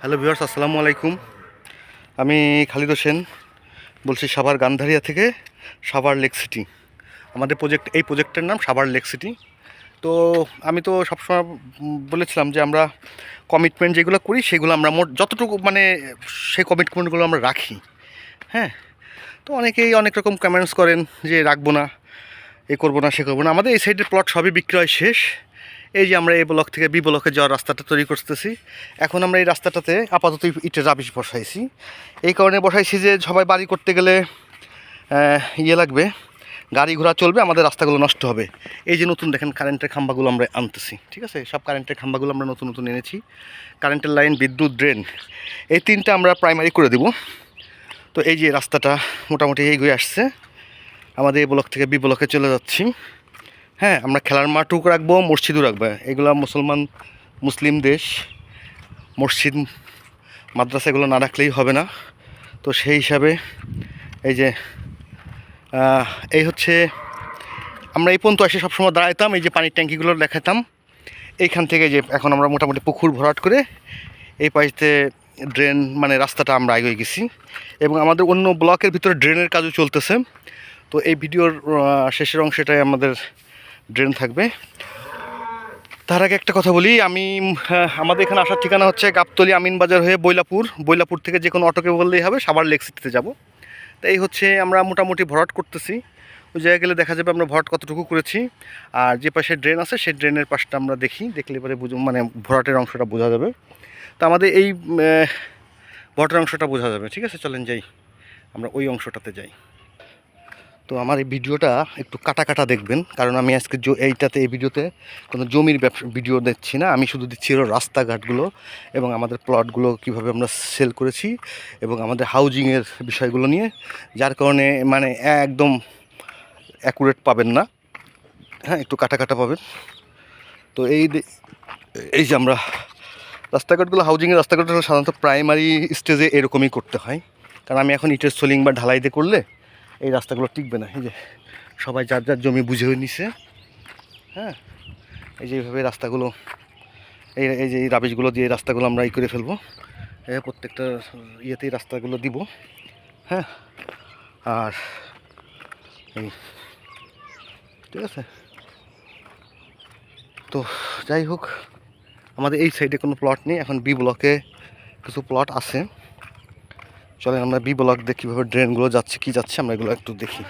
Hello viewers, আসসালামু আলাইকুম। আমি খালিদ হোসেন, বলছি সাভার গান্ধারিয়া থেকে সাভার লেক সিটি। আমাদের প্রজেক্ট এই প্রজেক্টের নাম সাভার লেক সিটি। তো আমি তো সবসময় বলেছিলাম যে আমরা কমিটমেন্ট যেগুলো করি, সেগুলো আমরা মোট যতটুকু মানে সেই কমিটমেন্টগুলো আমরা রাখি। হ্যাঁ? তো অনেকেই অনেক রকম কমেন্টস করেন যে রাখব না, এ করব না, সে করব না। আমাদের এই সাইডের প্লট সবই বিক্রয় শেষ। এই যে আমরা এই ব্লক থেকে বি ব্লকে যাওয়ার রাস্তাটা তৈরি করতেছি। এখন আমরা এই রাস্তাটাতে আপাতত ইটের রাবিশ বসাইছি। এই কারণে বসাইছি যে সবাই বাড়ি করতে গেলে ইয়ে লাগবে, গাড়ি ঘোড়া চলবে, আমাদের রাস্তাগুলো নষ্ট হবে। এই যে নতুন দেখেন কারেন্টের খাম্বাগুলো আমরা আনতেছি, ঠিক আছে? সব কারেন্টের খাম্বাগুলো আমরা নতুন নতুন এনেছি। কারেন্টের লাইন বিদ্যুৎ ড্রেন এই তিনটা আমরা প্রাইমারি করে দেব। তো এই যে রাস্তাটা মোটামুটি এগিয়ে আসছে। আমাদের এই ব্লক থেকে বি ব্লকে চলে যাচ্ছি। হ্যাঁ আমরা খেলার মাঠও রাখব, মসজিদও রাখব। এগুলো মুসলমান, মুসলিম দেশ, মসজিদ, মাদ্রাসা এগুলো না রাখলেই হবে না। তো সেই হিসাবে এই যে এই হচ্ছে, আমরা এই পর্যন্ত এসে সবসময় দাঁড়াইতাম, এই যে পানির ট্যাঙ্কিগুলো দেখাতাম এইখান থেকে যে এখন আমরা মোটামুটি পুকুর ভরাট করে এই পাশে ড্রেন মানে রাস্তাটা আমরা এগিয়ে গেছি। এবং আমাদের অন্য ব্লকের ভিতরে ড্রেনের কাজও চলতেছে। তো এই ভিডিওর শেষের অংশটাই আমাদের ড্রেন থাকবে। তার আগে একটা কথা বলি, আমি আমাদের এখানে আসার ঠিকানা হচ্ছে গাবতলি আমিনবাজার হয়ে বৈলাপুর। বৈলাপুর থেকে যে কোনো অটোকে বললেই হবে সাবার লেক সিটিতে যাব। তো এই হচ্ছে আমরা মোটামুটি ভরাট করতেছি। ওই জায়গায় গেলে দেখা যাবে আমরা ভরাট কতটুকু করেছি। আর যে পাশে ড্রেন আছে, সেই ড্রেনের পাশটা আমরা দেখি, দেখলে পরে বুঝ মানে ভরাটের অংশটা বোঝা যাবে। তো আমাদের এই ভরাটের অংশটা বোঝা যাবে, ঠিক আছে? চলেন যাই, আমরা ওই অংশটাতে যাই। তো আমার এই ভিডিওটা একটু কাটা কাটা দেখবেন, কারণ আমি আজকে এইটাতে, এই ভিডিওতে কোনো জমির ভিডিও দিচ্ছি না। আমি শুধু দিচ্ছি রাস্তাঘাটগুলো এবং আমাদের প্লটগুলো কীভাবে আমরা সেল করেছি এবং আমাদের হাউজিংয়ের বিষয়গুলো নিয়ে, যার কারণে মানে একদম অ্যাকুরেট পাবেন না। হ্যাঁ একটু কাটা কাটা পাবেন। তো এই এই যে আমরা রাস্তাঘাটগুলো, হাউজিংয়ের রাস্তাঘাটগুলো সাধারণত প্রাইমারি স্টেজে এরকমই করতে হয়। কারণ আমি এখন ইটের সোলিং বা ঢালাই দিয়ে করলে এই রাস্তাগুলো টিকবে না। এই যে সবাই যার যার জমি বুঝে নিছে। হ্যাঁ? এই যে এইভাবে রাস্তাগুলো, এই এই যে এই রাবিশগুলো দিয়ে রাস্তাগুলো আমরা ই করে ফেলব। এই প্রত্যেকটা ইয়েতেই রাস্তাগুলো দিব। হ্যাঁ? আর এই, ঠিক আছে? তো যাই হোক, আমাদের এই সাইডে কোনো প্লট নেই। এখন বি ব্লকে কিছু প্লট আছে। চলেন আমরা বি ব্লক দেখি কীভাবে ড্রেনগুলো যাচ্ছে কি যাচ্ছে আমরা এগুলো একটু দেখি।